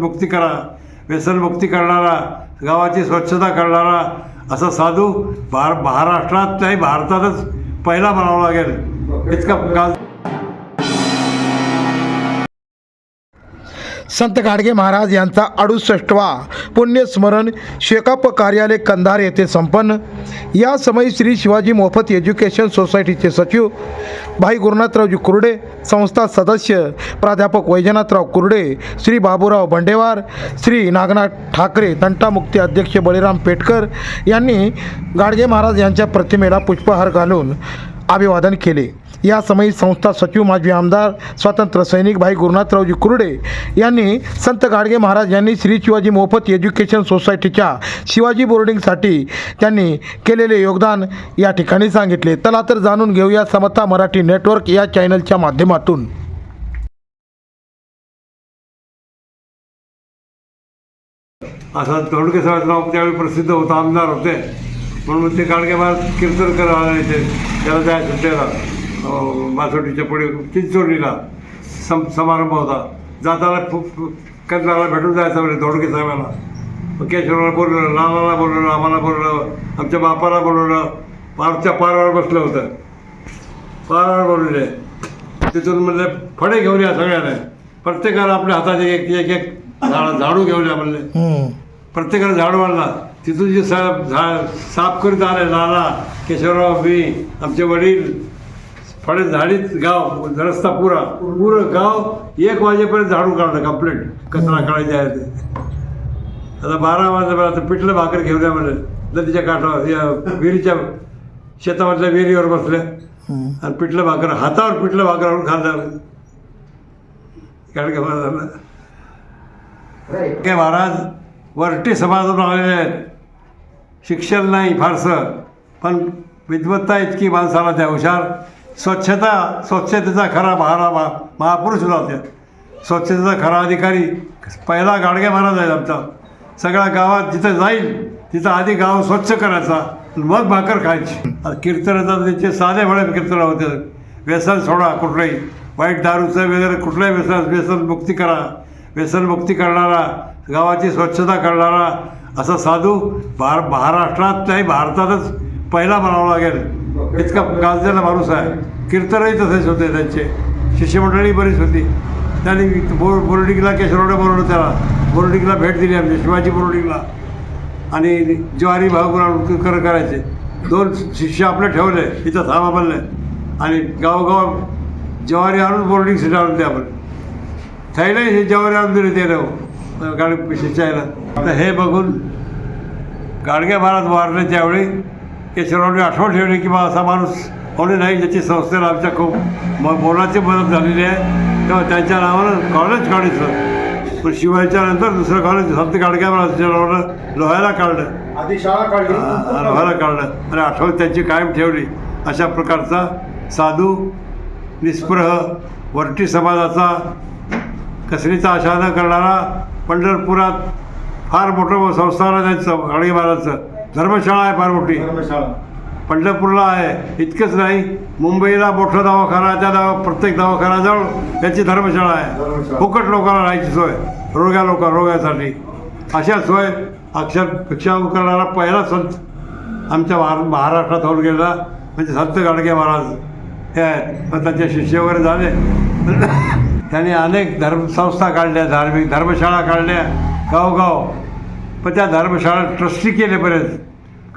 मुक्ती करा व्यसनमुक्ती करणारा गावाची स्वच्छता करणारा असा साधू भार महाराष्ट्रात नाही भारतातच पहिला म्हणावा लागेल. इतका संत गाडगे महाराज यांचा अडुसष्टवा पुण्यस्मरण शेकाप कार्यालय कंधार येथे संपन्न. या समयी श्री शिवाजी मोफत एज्युकेशन सोसायटीचे सचिव भाई गुरुनाथरावजी कुर्डे संस्था सदस्य प्राध्यापक वैजनाथराव कुर्डे श्री बाबूराव बंडेवार श्री नागनाथ ठाकरे तंटामुक्ती अध्यक्ष बळीराम पेटकर यांनी गाडगे महाराज यांच्या प्रतिमेला पुष्पहार घालून अभिवादन केले. या समयी संस्था सचिव माजी आमदार स्वातंत्र्य सैनिक भाई गुरुनाथरावजी कुर्डे यांनी संत गाडगे महाराज यांनी श्री शिवाजी मोफत एज्युकेशन सोसायटीच्या शिवाजी बोर्डिंगसाठी त्यांनी केलेले योगदान या ठिकाणी सांगितले. चला तर जाणून घेऊया समता मराठी नेटवर्क या चॅनलच्या माध्यमातून. असा साहेब नाव त्यावेळी प्रसिद्ध होता आमदार होते. म्हणून ते गाडगे महाराज कीर्तन करायला यायचे त्याला त्या सुट्ट्याला अं, बासोटीच्या पुढे चिंचोलीला सम समारंभ होता. जाताना कंत्राला भेटून जायचं म्हणजे धोडके साहेबाला मग केशवराला बोलवलं लालाला बोलवलं आम्हाला बोलवलं आमच्या बापाला बोलवलं. पारच्या पारावर बसलं होतं. पारावर बोलवले तिथून म्हणले फळे घेऊन या सगळ्याने. प्रत्येकाला आपल्या हातात एक एक एक झाड झाडू घेऊन या म्हणले. हम्म. प्रत्येकाने झाडू आणला तिथून जे झाड साफ करीत आले नाना केशवराव मी आमचे वडील फळे झाडीत गाव रस्ता पुरा. पुरं गाव एक वाजेपर्यंत झाडू काढलं कंप्लीट कचरा काढायचे आहे. ते आता बारा वाजेपर्यंत पिठलं भाकर घेऊन या म्हणले नदीच्या काठावर या विहिरीच्या शेतामधल्या विहिरीवर बसले. हम्म. आणि पिठलं भाकर हातावर पिठलं भाकर आणून खाल्लं. कारण का महाराजांना काय महाराज वरटी समाजातून आलेले आहेत. शिक्षण नाही फारसं. पण विद्वत्ता इतकी माणसाला त्या हुशार. स्वच्छता स्वच्छतेचा खरा महारा महा महापुरुष होता त्या स्वच्छतेचा खरा अधिकारी पहिला गाडगे महाराज आहे आमचा. सगळ्या गावात जिथं जाईल तिथं आधी गाव स्वच्छ करायचा मग भाकर खायची. कीर्तनाचा त्यांचे साधे भळे कीर्तन होते. व्यसन सोडा कुठलंही. वाईट दारूचं वगैरे कुठलंही व्यसन व्यसन मुक्ती करा. व्यसनमुक्ती करणारा गावाची स्वच्छता करणारा असा साधू भार महाराष्ट्रात नाही भारतातच पहिला म्हणावा लागेल. इतका गाजलेला माणूस आहे. कीर्तनही तसेच होते त्यांचे. शिष्यमंडळी बरीच होती. त्यांनी बोर बोर्डिंगला केशवरावने बोलवलं त्याला. बोर्डिंगला भेट दिली आमची शिवाजी बोर्डिंगला. आणि ज्वारी भागुराव करायचे. दोन शिष्य आपले ठेवले इथं थांबा बनले आणि गावोगाव ज्वारी आणून बोर्डिंग सीट आणून ते आपण थैले हे ज्वारी आणून दिले ते गाडी शिष्यायला तर हे बघून गाडगे महाराज वारले त्यावेळी. केशवरावने आठवण ठेवली की बा असा माणूस कोणी नाही ज्याची संस्थेला आमच्या खूप म मोलाची मदत झालेली आहे. तेव्हा त्यांच्या नावानं कॉलेज काढायचं पण शिवायच्या नंतर दुसरं कॉलेज संत गाडगे महाराजच्या नावानं लोह्याला काढलं. आधी शाळा काढली. लोह्याला काढलं. आणि आठवण त्यांची कायम ठेवली. अशा प्रकारचा साधू निस्पृह वरटी समाजाचा कसरीचा आशा न करणारा पंढरपुरात फार मोठं संस्थान आहे त्यांचं गाडगे महाराजचं धर्मशाळा आहे फार मोठी धर्मशाळा. पंढरपूरला आहे. इतकंच नाही मुंबईला मोठा दवाखाना त्या दवा प्रत्येक दवाखान्याजवळ याची धर्मशाळा आहे. फुकट लोकांना राहायची सोय रोग्या लोक रोगासाठी अशा सोय अक्षर भिक्षा करणारा पहिला संत आमच्या महार महाराष्ट्रात होऊन गेला म्हणजे संत गाडगे महाराज हे आहेत. पण त्यांचे शिष्य वगैरे झाले. त्यांनी अनेक धर्मसंस्था काढल्या धार्मिक धर्मशाळा काढल्या गावगाव. पण त्या धर्मशाळा ट्रस्टी केले बरेच.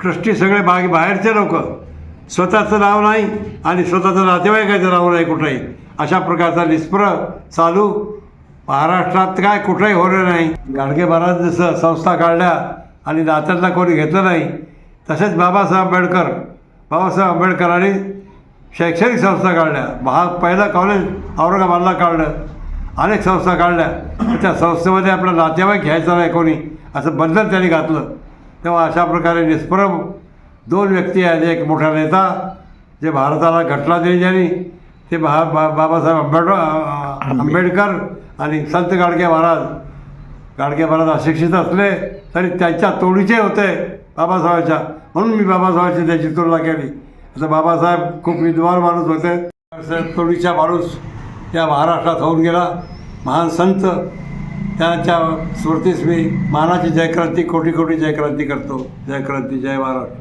ट्रस्टी सगळे बाग बाहेरचे लोक. स्वतःचं नाव नाही आणि स्वतःचं नातेवाईकाचं नाव नाही कुठंही. अशा प्रकारचा निस्पर चालू. महाराष्ट्रात काय कुठंही होणार नाही. गाडगे महाराज जसं संस्था काढल्या आणि नात्यांना कोणी घेतलं नाही तसेच बाबासाहेब आंबेडकर. बाबासाहेब आंबेडकरांनी शैक्षणिक संस्था काढल्या. महा पहिलं कॉलेज औरंगाबादला काढलं. अनेक संस्था काढल्या. त्या संस्थेमध्ये आपलं नातेवाईक घ्यायचं नाही कोणी असं बंधन त्यांनी घातलं. तेव्हा अशा प्रकारे निष्प्रभ दोन व्यक्ती आहेत. एक मोठा नेता जे भारताला घटना दिली ज्यांनी ते बा बा बाबासाहेब आंबेडकर आंबेडकर आणि संत गाडगे महाराज. गाडगे महाराज अशिक्षित असले तरी त्यांच्या तोडीचे होते बाबासाहेबांच्या. म्हणून मी बाबासाहेबांची त्याची तुलना केली. आता बाबासाहेब खूप विद्वान माणूस होते. तोडीचा माणूस या महाराष्ट्रात होऊन गेला. महान संत. त्यांच्या स्मृतीस मी मानाची जयक्रांती कोटी कोटी जयक्रांती करतो. जयक्रांती जय महाराष्ट्र